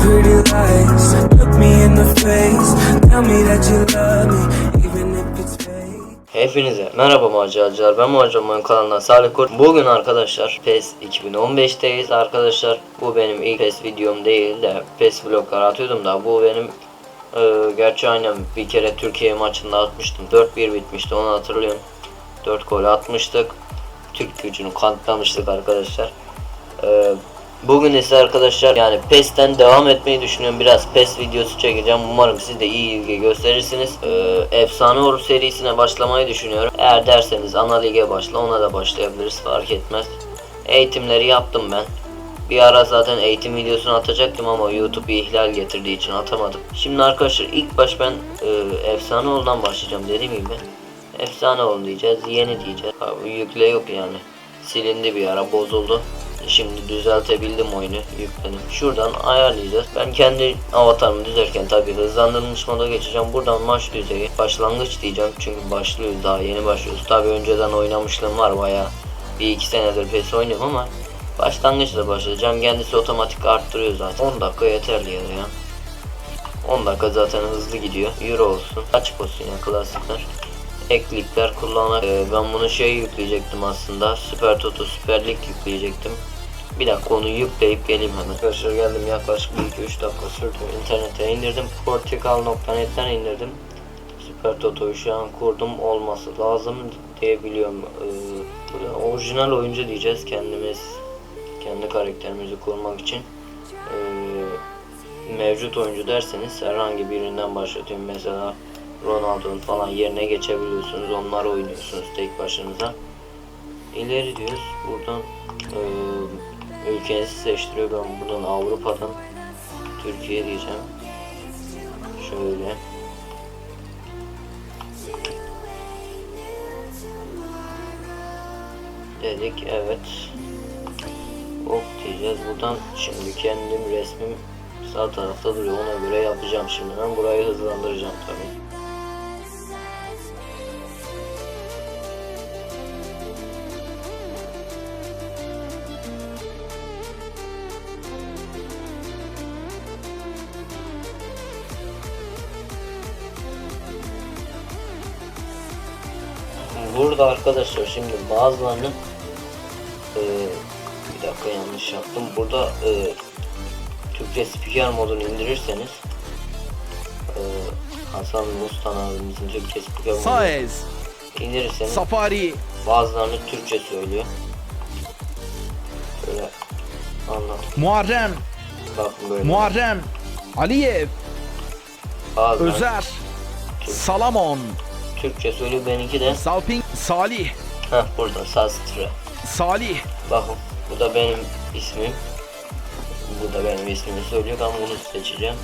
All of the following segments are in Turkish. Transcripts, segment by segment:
pretty lies. Look me in the face. Tell me that you love me. Hepinize merhaba maceracılar ben Maceracıların kanalından Salih Kurt Bugün arkadaşlar PES 2015'teyiz arkadaşlar Bu benim ilk PES videom değil de PES vloglar atıyordum da bu benim e, Gerçi aynen bir kere Türkiye maçında atmıştım 4-1 bitmişti onu hatırlıyorum 4 gol atmıştık Türk gücünü kanıtlamıştık arkadaşlar e, Bugün ise arkadaşlar yani PES'ten devam etmeyi düşünüyorum. Biraz PES videosu çekeceğim. Umarım siz de iyi ilgi gösterirsiniz. Ee, Efsane Or serisine başlamayı düşünüyorum. Eğer derseniz ana lige başla ona da başlayabiliriz fark etmez. Eğitimleri yaptım ben. Bir ara zaten eğitim videosunu atacaktım ama YouTube bir ihlal getirdiği için atamadım. Şimdi arkadaşlar ilk baş ben e, Efsane Or'dan başlayacağım dediğim gibi. Efsane Or diyeceğiz, yeni diyeceğiz. Abi, yükle yok yani. Silindi bir ara bozuldu. Şimdi düzeltebildim oyunu yükledim. Şuradan ayarlayacağız. Ben kendi avatarımı düzerken tabi hızlandırılmış moda geçeceğim. Buradan maç düzeyi başlangıç diyeceğim. Çünkü başlıyoruz daha yeni başlıyoruz. Tabi önceden oynamışlığım var baya. Bir iki senedir PES oynuyorum ama başlangıçla başlayacağım. Kendisi otomatik arttırıyor zaten. 10 dakika yeterli ya da ya. 10 dakika zaten hızlı gidiyor. Euro olsun. Açık olsun ya klasikler eklikler kullanarak Ee, ben bunu şey yükleyecektim aslında Süper Toto Süper Lig yükleyecektim bir dakika onu yükleyip geleyim hemen arkadaşlar geldim yaklaşık 1-2-3 dakika sürdü internete indirdim portakal.net'ten indirdim Süper Toto'yu şu an kurdum olması lazım diye biliyorum ee, orijinal oyuncu diyeceğiz kendimiz kendi karakterimizi kurmak için ee, mevcut oyuncu derseniz herhangi birinden başlatıyorum mesela Ronaldo'nun falan yerine geçebiliyorsunuz. Onlar oynuyorsunuz tek başınıza. İleri diyoruz. Buradan e, ülkenizi seçtiriyor. Ben buradan Avrupa'dan Türkiye diyeceğim. Şöyle. Dedik evet. Ok diyeceğiz. Buradan şimdi kendim resmim sağ tarafta duruyor. Ona göre yapacağım şimdi. Ben burayı hızlandıracağım tabii. Burada arkadaşlar şimdi bazılarının e, bir dakika yanlış yaptım. Burada e, Türkçe spiker modunu indirirseniz e, Hasan Mustan abimizin Türkçe spiker modunu indirirseniz Safari, bazılarını Türkçe söylüyor. Şöyle anlat. Muharrem, Bakın böyle. Muharrem, Aliyev, Bazıları Özer, Salamon, Türkçe söylüyor benimki de. Salping, Salih, Heh burada Sastre. Salih, Bakın bu da benim ismim. Bu da benim ismimi söylüyor. Ben bunu seçeceğim.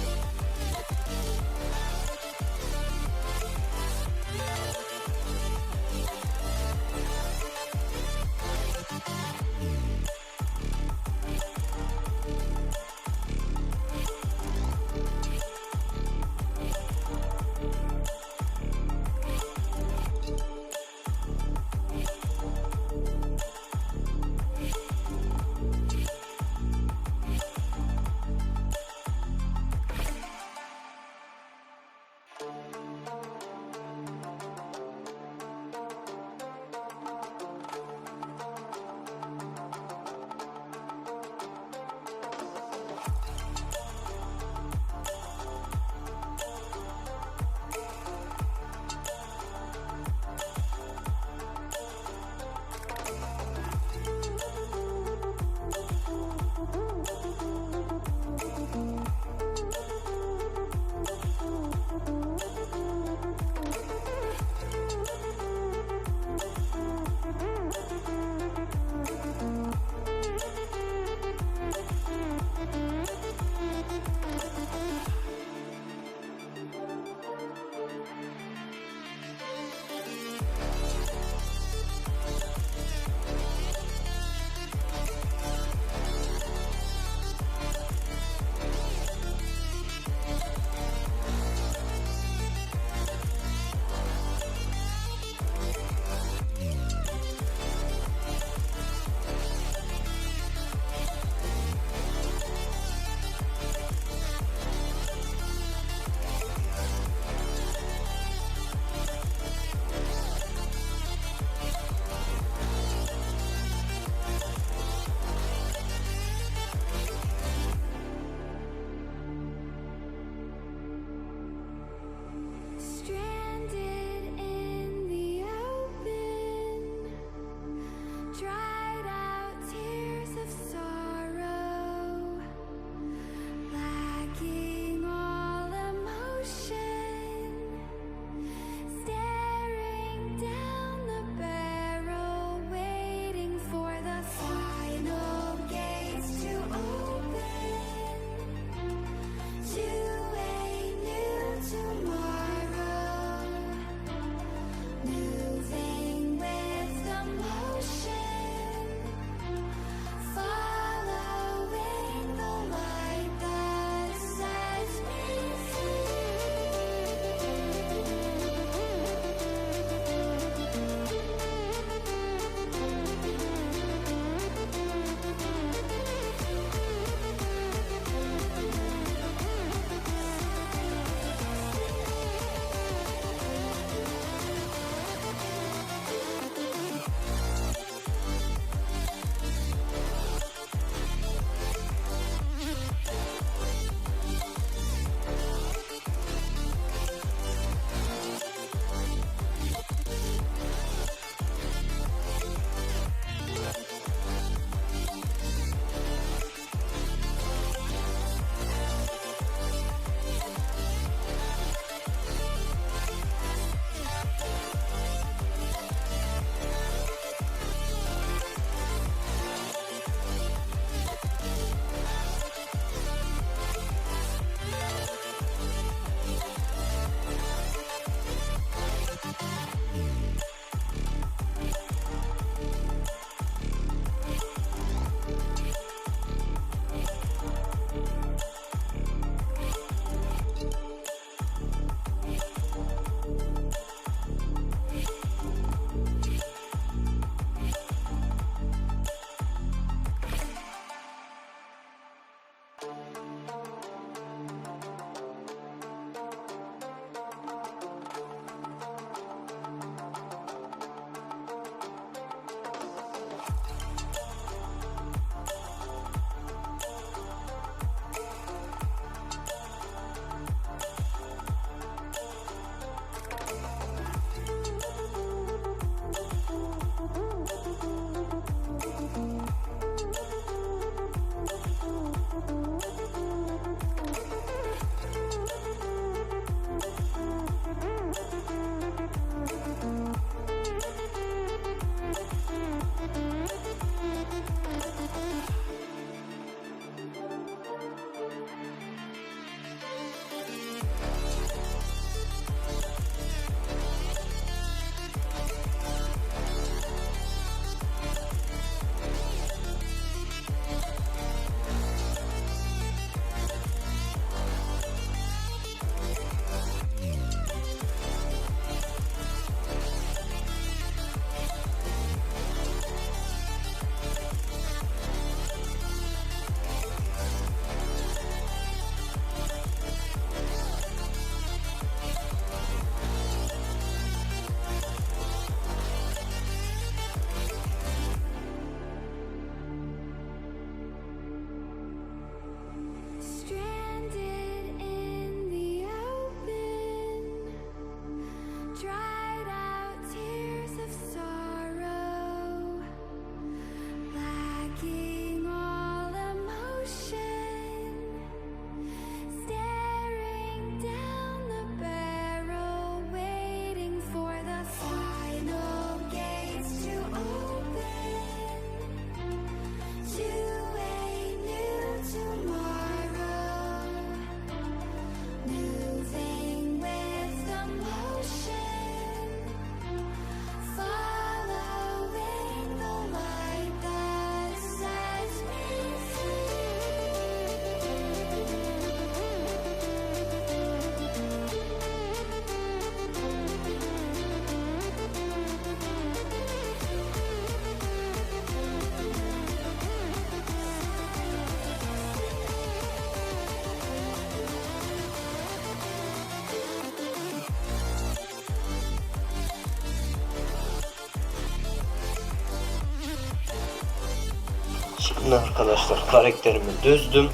Şimdi arkadaşlar karakterimi düzdüm.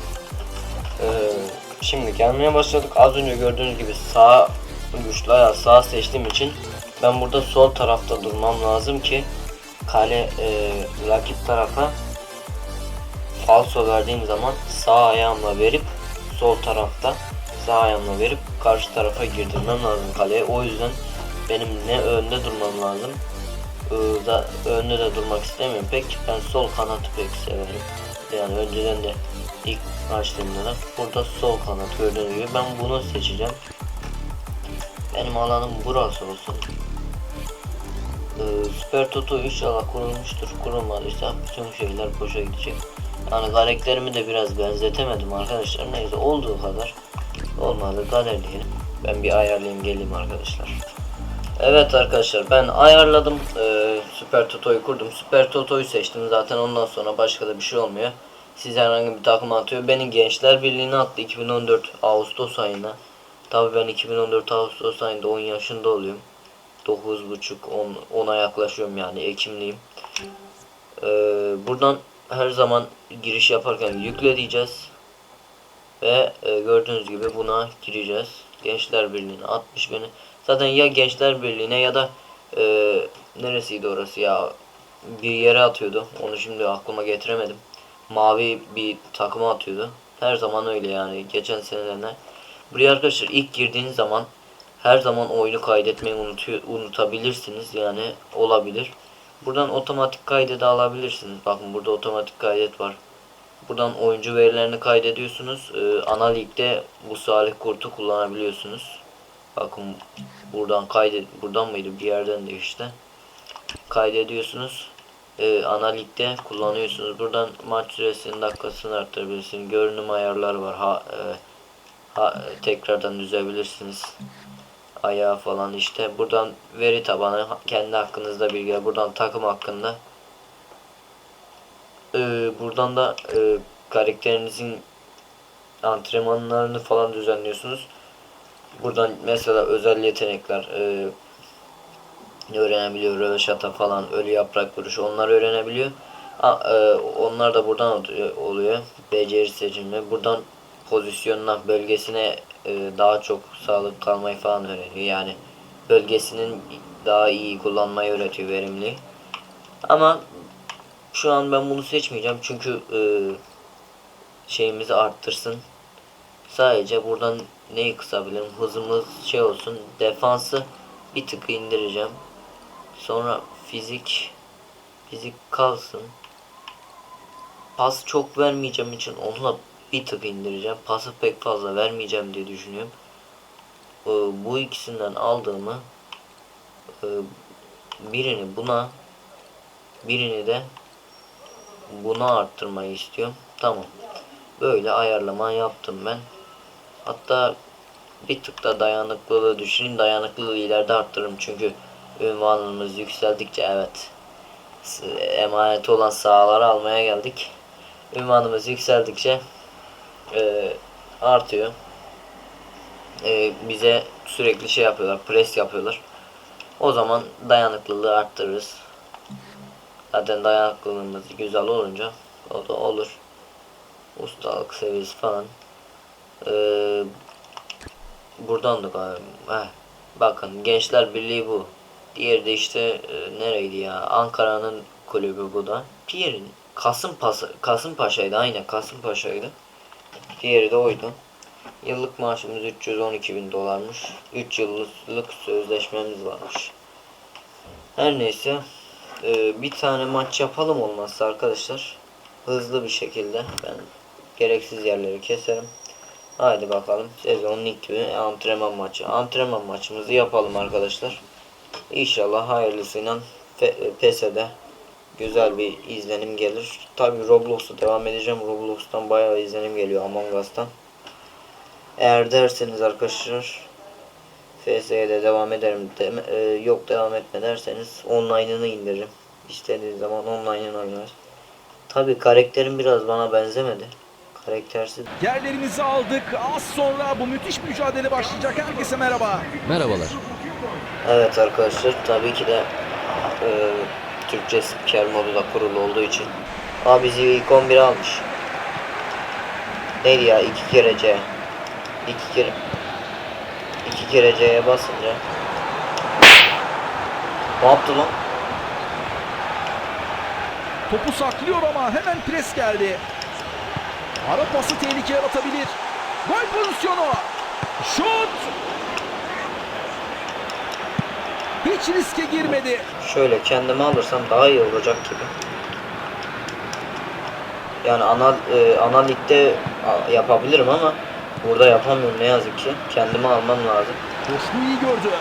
Ee, şimdi gelmeye başladık. Az önce gördüğünüz gibi sağ güçlü ayağı sağ seçtiğim için ben burada sol tarafta durmam lazım ki kale e, rakip tarafa falso verdiğim zaman sağ ayağımla verip sol tarafta sağ ayağımla verip karşı tarafa girdirmem lazım kaleye. O yüzden benim ne önde durmam lazım da önde de durmak istemiyorum pek. Ben sol kanatı pek severim. Yani önceden de ilk açtığımda da burada sol kanat gördüğünüz gibi ben bunu seçeceğim. Benim alanım burası olsun. Ee, Süper Toto inşallah kurulmuştur. Kurulmadıysa bütün şeyler boşa gidecek. Yani karakterimi de biraz benzetemedim arkadaşlar. Neyse olduğu kadar. Olmadı galerleyelim. Ben bir ayarlayayım geleyim arkadaşlar. Evet arkadaşlar ben ayarladım. Ee, Süper Toto'yu kurdum. Süper Toto'yu seçtim. Zaten ondan sonra başka da bir şey olmuyor. Siz herhangi bir takım atıyor. Beni Gençler Birliği'ne attı 2014 Ağustos ayında. Tabii ben 2014 Ağustos ayında 10 yaşında oluyorum. 9.5 10 10'a yaklaşıyorum yani Ekimliyim. Ee, buradan her zaman giriş yaparken yükle diyeceğiz. Ve e, gördüğünüz gibi buna gireceğiz. Gençler Birliği'ne atmış beni. Zaten ya Gençler Birliği'ne ya da e, neresiydi orası ya bir yere atıyordu. Onu şimdi aklıma getiremedim. Mavi bir takıma atıyordu. Her zaman öyle yani geçen senelerine. Buraya arkadaşlar ilk girdiğiniz zaman her zaman oyunu kaydetmeyi unutuyor, unutabilirsiniz yani olabilir. Buradan otomatik kaydede alabilirsiniz. Bakın burada otomatik kaydet var. Buradan oyuncu verilerini kaydediyorsunuz. Ee, ana ligde bu Salih Kurt'u kullanabiliyorsunuz. Bakın buradan kaydet buradan mıydı bir yerden de işte kaydediyorsunuz. Ee, ana ligde kullanıyorsunuz. Buradan maç süresinin dakikasını arttırabilirsiniz. Görünüm ayarları var. Ha, e, ha, tekrardan düzebilirsiniz. Ayağı falan işte. Buradan veri tabanı kendi hakkınızda bilgiler. Buradan takım hakkında ee, buradan da e, karakterinizin antrenmanlarını falan düzenliyorsunuz. Buradan mesela özel yetenekler e, öğrenebiliyor. Röveşata falan, ölü yaprak vuruşu onlar öğrenebiliyor. A, e, onlar da buradan oluyor- oluyor. Beceri seçimi. Buradan pozisyonuna, bölgesine e, daha çok sağlık kalmayı falan öğreniyor. Yani bölgesinin daha iyi kullanmayı öğretiyor verimli. Ama şu an ben bunu seçmeyeceğim çünkü e, şeyimizi arttırsın. Sadece buradan neyi kısabilirim? Hızımız şey olsun. Defansı bir tık indireceğim. Sonra fizik fizik kalsın. Pas çok vermeyeceğim için onu da bir tık indireceğim. Pası pek fazla vermeyeceğim diye düşünüyorum. E, bu ikisinden aldığımı e, birini buna birini de buna arttırmayı istiyorum. Tamam. Böyle ayarlama yaptım ben. Hatta bir tık da dayanıklılığı düşüreyim. Dayanıklılığı ileride arttırırım. Çünkü ünvanımız yükseldikçe evet emaneti olan sahaları almaya geldik. Ünvanımız yükseldikçe e, artıyor. E, bize sürekli şey yapıyorlar. Pres yapıyorlar. O zaman dayanıklılığı arttırırız. Zaten dayanıklılığımız güzel olunca o da olur. Ustalık seviyesi falan. Ee, buradan da. Heh, bakın Gençler Birliği bu. Diğeri de işte e, nereydi ya? Ankara'nın kulübü bu da. Diğeri Kasımpaşa, Kasımpaşa'ydı aynen Kasımpaşa'ydı. Diğeri de oydu. Yıllık maaşımız 312 bin dolarmış. 3 yıllık sözleşmemiz varmış. Her neyse ee, bir tane maç yapalım olmazsa arkadaşlar. Hızlı bir şekilde ben gereksiz yerleri keserim. Haydi bakalım sezonun ilk gibi antrenman maçı. Antrenman maçımızı yapalım arkadaşlar. İnşallah hayırlısıyla PES'e güzel bir izlenim gelir. Tabi Roblox'a devam edeceğim. Roblox'tan bayağı izlenim geliyor Among Us'tan. Eğer derseniz arkadaşlar FS'ye de devam ederim. Deme- e, yok devam etme derseniz online'ını indiririm. İstediğiniz zaman online'ını oynarız. Tabi karakterim biraz bana benzemedi. Karaktersiz. Yerlerimizi aldık. Az sonra bu müthiş mücadele başlayacak. Herkese merhaba. Merhabalar. Evet arkadaşlar tabii ki de e, Türkçe spiker modu da kurulu olduğu için Abi bizi ilk 11 almış. Neydi ya? iki kere C. İki kere. iki kere C'ye basınca. Ne yaptı lan? Topu saklıyor ama hemen pres geldi. Ara pası tehlike yaratabilir. Gol pozisyonu. Şut. Hiç riske girmedi. Şöyle kendime alırsam daha iyi olacak gibi. Yani ana e, ana ligde yapabilirim ama burada yapamıyorum ne yazık ki. Kendime almam lazım. Boşluğu iyi gördü.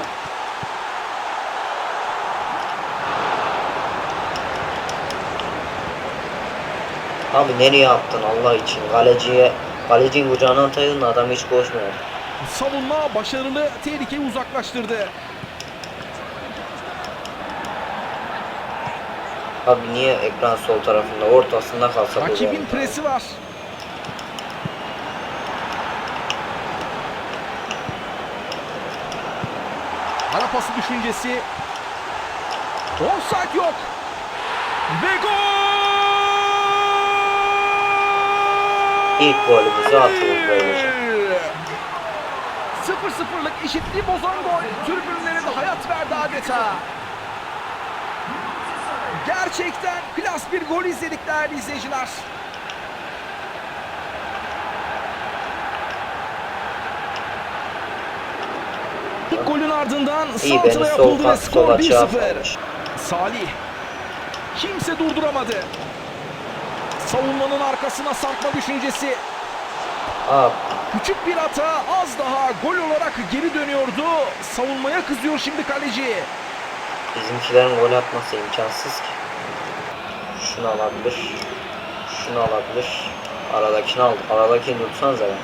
Abi nereye attın Allah için? Kaleciye kalecinin kucağına ataydın da adam hiç koşmuyor. Savunma başarılı tehlikeyi uzaklaştırdı. Abi niye ekran sol tarafında ortasında kalsa Rakibin presi var. Ara pası düşüncesi. Offside yok. Ve gol! İlk golümüzü atıyoruz böylece. 0-0'lık eşitliği bozan gol tribünlere de hayat verdi adeta. Gerçekten klas bir gol izledik değerli izleyiciler. İlk golün ardından sol, yapıldı ve skor açığa 1-0. atmış. Salih. Kimse durduramadı. Savunmanın arkasına sarkma düşüncesi. Küçük bir hata az daha gol olarak geri dönüyordu. Savunmaya kızıyor şimdi kaleci. bizimkilerin gol atması imkansız ki. Şunu alabilir. Şunu alabilir. Aradakini aldı. Aradakini tutsanıza ya.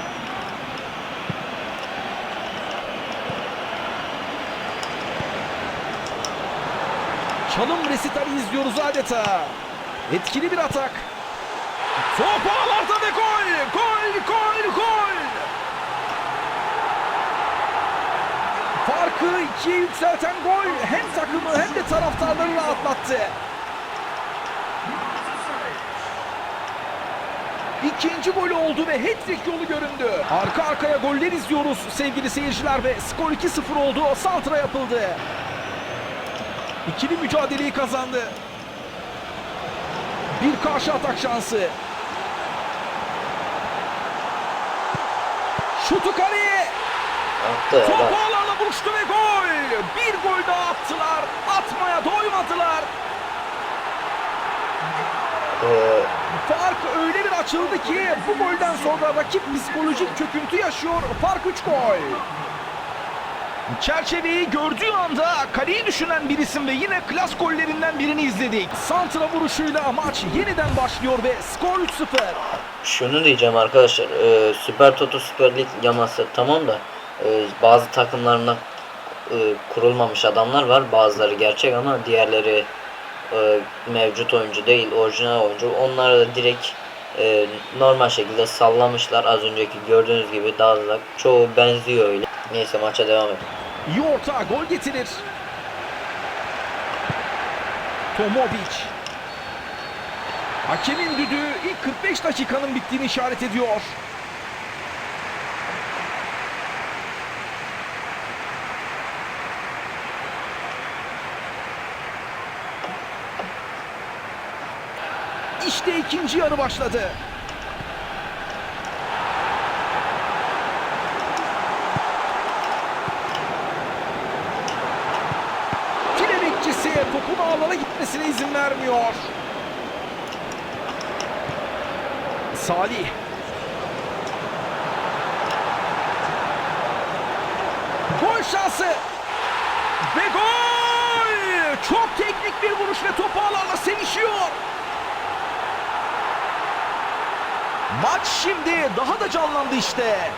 Çalım resitali izliyoruz adeta. Etkili bir atak. Top ağlarda ve gol! Gol! Gol! Gol! Farkı ikiye yükselten gol hem takımı hem de taraftarları rahatlattı. İkinci golü oldu ve hat-trick yolu göründü. Arka arkaya goller izliyoruz sevgili seyirciler ve skor 2-0 oldu. Santra yapıldı. İkili mücadeleyi kazandı. Bir karşı atak şansı. Şutu kaleye. Attı Top helal. ağlarla buluştu ve gol. Bir gol daha attılar. Atmaya doymadılar. Ee, Fark öyle bir açıldı ki bu golden sonra rakip psikolojik çöküntü yaşıyor. Fark 3 gol. Çerçeveyi gördüğü anda kaleyi düşünen bir isim ve yine klas gollerinden birini izledik. Santra vuruşuyla maç yeniden başlıyor ve skor 3-0. Şunu diyeceğim arkadaşlar. E, Süper Toto Süper Lig yaması tamam da e, bazı takımlarına e, kurulmamış adamlar var. Bazıları gerçek ama diğerleri e, mevcut oyuncu değil, orijinal oyuncu. Onları da direkt e, normal şekilde sallamışlar. Az önceki gördüğünüz gibi daha da çoğu benziyor öyle. Neyse maça devam edelim. İyi orta gol getirir. Tomovic. Hakemin düdüğü 45 dakikanın bittiğini işaret ediyor. İşte ikinci yarı başladı. File topun ağlara gitmesine izin vermiyor. Salih. Gol şansı. Ve gol! Çok teknik bir vuruş ve top ağlarla sevişiyor. Maç şimdi daha da canlandı işte.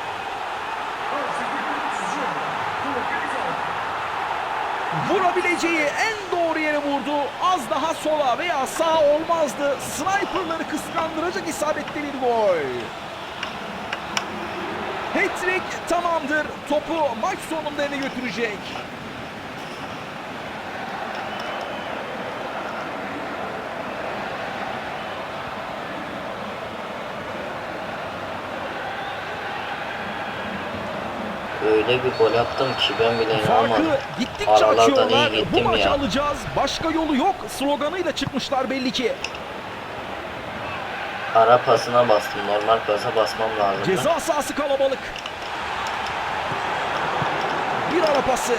Vurabileceği en yere vurdu. Az daha sola veya sağa olmazdı. Sniperları kıskandıracak isabetli bir gol. Hat-trick tamamdır. Topu maç sonunda eve götürecek. Öyle bir gol attım ki ben bile inanamadım. Gittikçe Aralardan açıyorlar. iyi Bu gittim maçı ya. alacağız. Başka yolu yok. Sloganıyla çıkmışlar belli ki. Ara pasına bastım. Normal pasa basmam lazım. Ceza sahası kalabalık. Bir ara pası.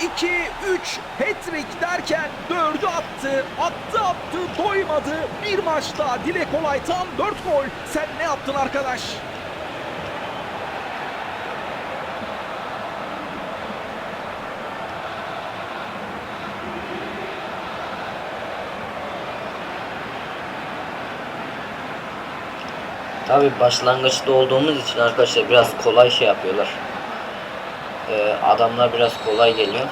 2, 3, hat-trick derken 4'ü attı. Attı attı doymadı. Bir maçta dile kolay tam 4 gol. Sen ne yaptın arkadaş? Tabi başlangıçta olduğumuz için arkadaşlar biraz kolay şey yapıyorlar. Ee, adamlar biraz kolay geliyor.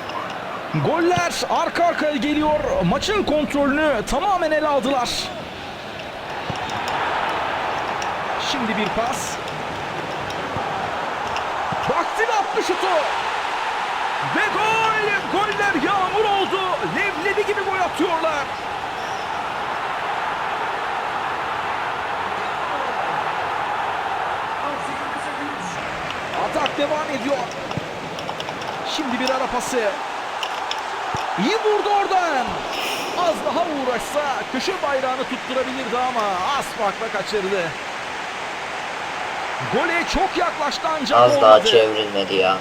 Goller arka arkaya geliyor. Maçın kontrolünü tamamen ele aldılar. Şimdi bir pas. Vaktin attı şutu. Ve gol! Goller yağmur oldu. Leblebi gibi gol atıyorlar. Atak devam ediyor. Şimdi bir ara pası. İyi vurdu oradan. Az daha uğraşsa köşe bayrağını tutturabilirdi ama az farkla kaçırdı. Gole çok yaklaştı ancak Az olmadı. daha çevrilmedi ya.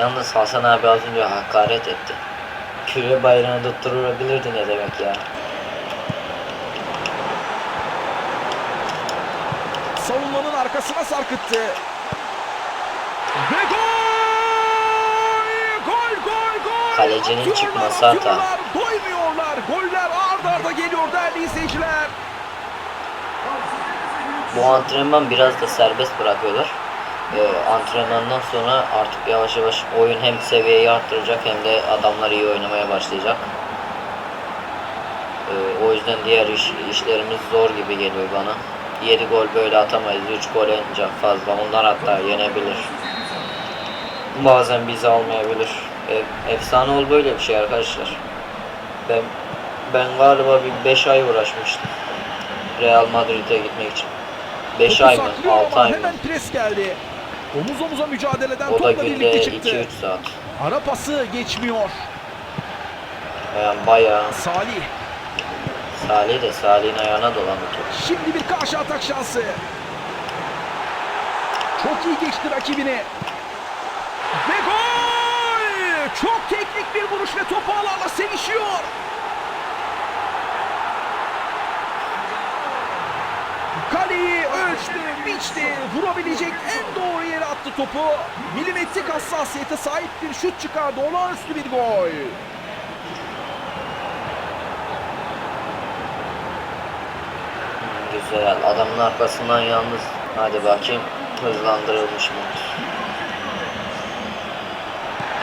Yalnız Hasan abi az önce hakaret etti. Küre bayrağını tutturabilirdi ne demek ya. Savunmanın arkasına sarkıttı. Ve gol! Gol gol gol! Kalecinin çıkması hata. Doymuyorlar. Goller ard arda geliyor değerli izleyiciler. Bu antrenman biraz da serbest bırakıyorlar. Ee, antrenmandan sonra artık yavaş yavaş oyun hem seviyeyi arttıracak hem de adamlar iyi oynamaya başlayacak. Ee, o yüzden diğer iş, işlerimiz zor gibi geliyor bana. 7 gol böyle atamayız. 3 gol ancak fazla. Onlar hatta yenebilir. Bazen bizi almayabilir. E, efsane ol böyle bir şey arkadaşlar. Ben ben galiba bir 5 ay uğraşmıştım. Real Madrid'e gitmek için. 5 Topu ay mı? saklıyor 6 ama ay mı? Hemen pres geldi. Omuz omuza mücadeleden O da topla günde birlikte çıktı. 2-3 saat. Ara pası geçmiyor. Yani bayağı Salih. Salih de Salih'in ayağına dolandı top. Şimdi bir karşı atak şansı. Çok iyi geçti rakibini. Ve! Çok teknik bir vuruş ve topu ağlarla sevişiyor. Kaleyi ölçtü, biçti, vurabilecek en doğru yere attı topu. Milimetrik hassasiyete sahip bir şut çıkardı. Olağanüstü bir gol. Güzel. Adamın arkasından yalnız. Hadi bakayım. Hızlandırılmış mı?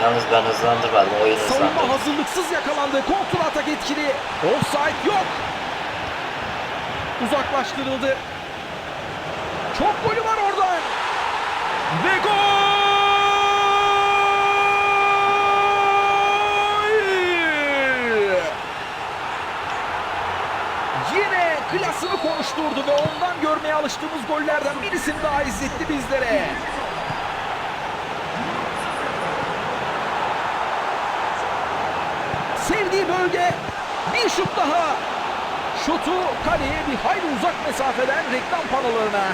Yalnız ben hızlandırmadım. Oyun Savunma hızlandırdı. hazırlıksız yakalandı. Kontrol atak etkili. Offside yok. Uzaklaştırıldı. Çok golü var oradan. Ve gol! Yine klasını konuşturdu ve ondan görmeye alıştığımız gollerden birisini daha izletti bizlere. Bir şut daha. Şutu kaleye bir hayli uzak mesafeden reklam panolarına.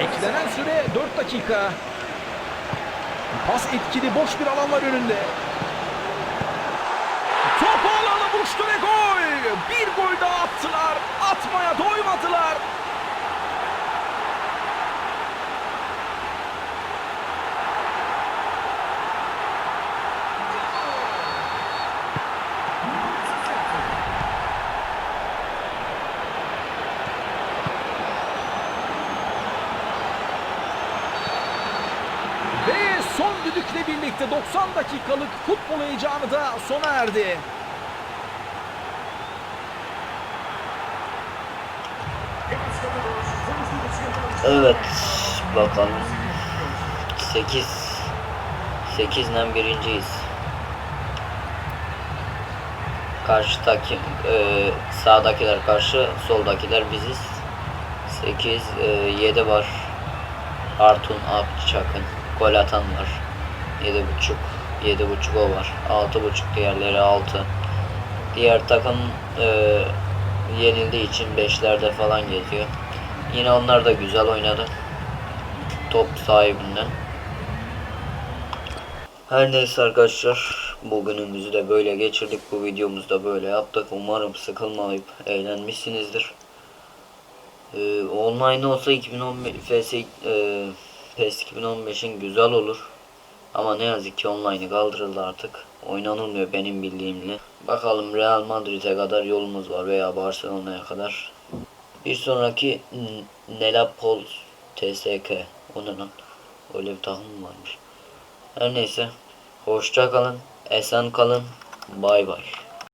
Eklenen süre 4 dakika. Pas etkili boş bir alan var önünde. Top alana vuruştu ve gol. Bir gol daha attılar. Atmaya doymadılar. Birlikte 90 dakikalık futbol heyecanı da sona erdi. Evet bakalım 8 8'den birinciyiz. Karşıdaki e, sağdakiler karşı soldakiler biziz. 8 e, 7 var. Artun Akçak'ın gol atan var. 7.5 7.5 o var. 6.5 diğerleri 6. Diğer takım e, yenildiği için 5'lerde falan geziyor. Yine onlar da güzel oynadı. Top sahibinden. Her neyse arkadaşlar bugünümüzü de böyle geçirdik. Bu videomuzu da böyle yaptık. Umarım sıkılmayıp eğlenmişsinizdir. Ee, online olsa 2015 FS, e, PES 2015'in güzel olur. Ama ne yazık ki online'ı kaldırıldı artık. Oynanılmıyor benim bildiğimle. Bakalım Real Madrid'e kadar yolumuz var veya Barcelona'ya kadar. Bir sonraki Nelapol TSK. O ne lan? Öyle bir mı varmış? Her neyse. Hoşça kalın. Esen kalın. Bay bay.